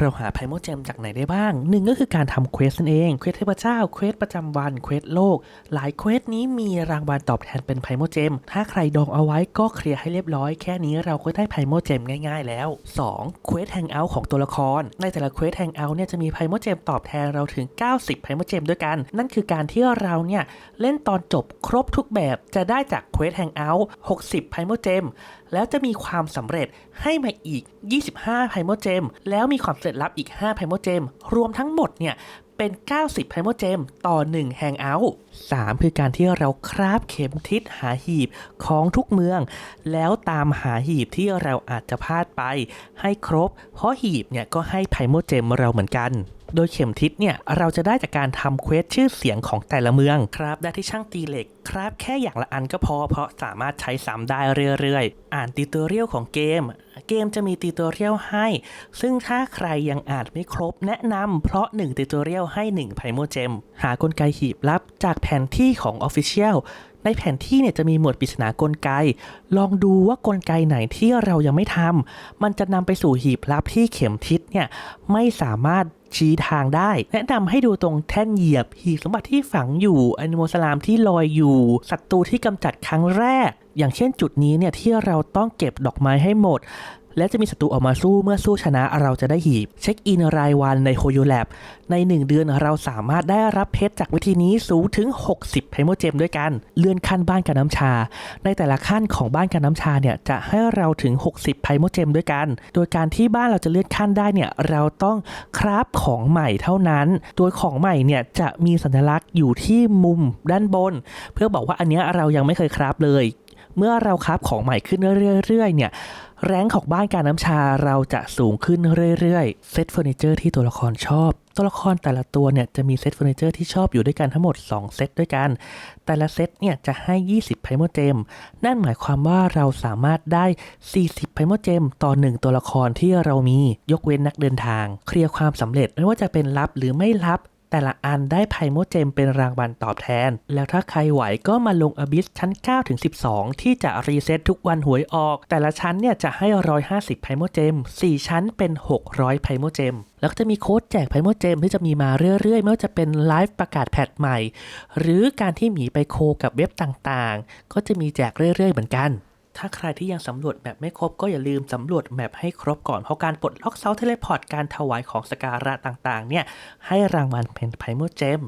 เราหาไพโมเจมจากไหนได้บ้างหนึ่งก็คือการทำเควสนั่นเองเควสเทพเจ้าเควสประจำวันเควสโลก หลายเควสนี้มีรางวัลตอบแทนเป็นไพโมเจมถ้าใครดองเอาไว้ก็เคลียร์ให้เรียบร้อย แค่นี้เราก็ได้ไพโมเจมง่ายๆ แล้ว 2. เควสแฮงเอาท์ของตัวละคร ในแต่ละเควสแฮงเอาท์เนี่ยจะมีไพโมเจมตอบแทนเราถึง 90ไพโมเจมด้วยกัน นั่นคือการที่เราเนี่ยเล่นตอนจบครบทุกแบบจะได้จากเควสแฮงเอาท์60ไพโมเจม แล้วจะมีความสำเร็จให้มาอีก 25ไพโมเจม แล้วมีความสำเร็จลับอีก 5ไพโมเจม รวมทั้งหมดเนี่ยเป็น 90ไพโมเจมต่อ 1 แฮงเอาท์3คือการที่เราคราบเข็มทิศหาหีบของทุกเมือง แล้วตามหาหีบที่เราอาจจะพลาดไป ให้ครบ เพราะหีบเนี่ยก็ให้ไพโมเจมเราเหมือนกัน โดยเข็มทิศเนี่ยเราจะได้จากการทำเควสชื่อเสียงของแต่ละเมืองครับได้ที่ช่างตีเหล็กครับแค่อย่างละอันก็พอเพราะสามารถใช้ซ้ำได้เรื่อยๆ อ่านติวตอเรียลของเกม เกมจะมีติวตอเรียลให้ ซึ่งถ้าใครยังอ่านไม่ครบแนะนำเพราะ1ติวตอเรียลให้1ไพโมเจมหากลไกหีบลับจากแผนที่ของ Official ในแผนที่เนี่ยจะมีหมวดปริศนากลไก ลองดูว่ากลไกไหนที่เรายังไม่ทำมันจะนำไปสู่หีบลับที่เข็มทิศเนี่ยไม่สามารถชี้ทางได้ แนะนำให้ดูตรงแท่นเหยียบ หีบสมบัติที่ฝังอยู่อนิโมสลามที่ลอยอยู่ศัตรูที่กำจัดครั้งแรก อย่างเช่นจุดนี้เนี่ยที่เราต้องเก็บดอกไม้ให้หมด และจะมีศัตรูออกมาสู้เมื่อสู้ชนะเราจะได้หีบ เช็คอินรายวันในโฮโยแลบใน 1 เดือนเราสามารถได้รับเพชรจากวิธีนี้สูงถึง 60ไพโมเจมด้วยกัน เลื่อนขั้นบ้านการน้ำชา ในแต่ละขั้นของบ้านการน้ำชาเนี่ยจะให้เราถึง 60ไพโมเจมด้วยกัน โดยการที่บ้านเราจะเลื่อนขั้นได้เนี่ยเราต้องคราฟของใหม่เท่านั้น โดยของใหม่เนี่ยจะมีสัญลักษณ์อยู่ที่มุมด้านบน เพื่อบอกว่าอันนี้เรายังไม่เคยคราฟเลย เมื่อเราคราฟของใหม่ขึ้นเรื่อยๆเนี่ย แรงของบ้านการน้ำชาเราจะสูงขึ้นเรื่อยๆ เซตเฟอร์นิเจอร์ที่ตัวละครชอบ ตัวละครแต่ละตัวเนี่ยจะมีเซตเฟอร์นิเจอร์ที่ชอบอยู่ด้วยกันทั้งหมด 2 เซตด้วยกัน แต่ละเซตเนี่ยจะให้ 20ไพโมเจม นั่นหมายความว่าเราสามารถได้ 40ไพโมเจม ต่อ 1 ตัวละครที่เรามียกเว้นนักเดินทาง เคลียร์ความสำเร็จไม่ว่าจะเป็นลับหรือไม่ลับ แต่ละอันได้ไพโมเจมเป็นรางวัลตอบแทน แล้วถ้าใครไหวก็มาลงอบิสชั้น 9 ถึง 12 ที่จะรีเซ็ตทุกวันหวยออก แต่ละชั้นเนี่ยจะให้ 150ไพโมเจม 4 ชั้นเป็น 600ไพโมเจม แล้วก็จะมีโค้ดแจกไพโมเจมที่จะมีมาเรื่อยๆ ไม่ว่าจะเป็นไลฟ์ประกาศแพทใหม่ หรือการที่หมีไปโคกับเว็บต่างๆ ก็จะมีแจกเรื่อยๆ เหมือนกัน ถ้าใครที่ยังสำรวจแมปไม่ครบก็อย่าลืมสำรวจแมปให้ครบก่อน เพราะการปลดล็อกเซาเทเลพอร์ตการถวายของสการะต่างๆ เนี่ย ให้รางวัลเป็นไพโมเจม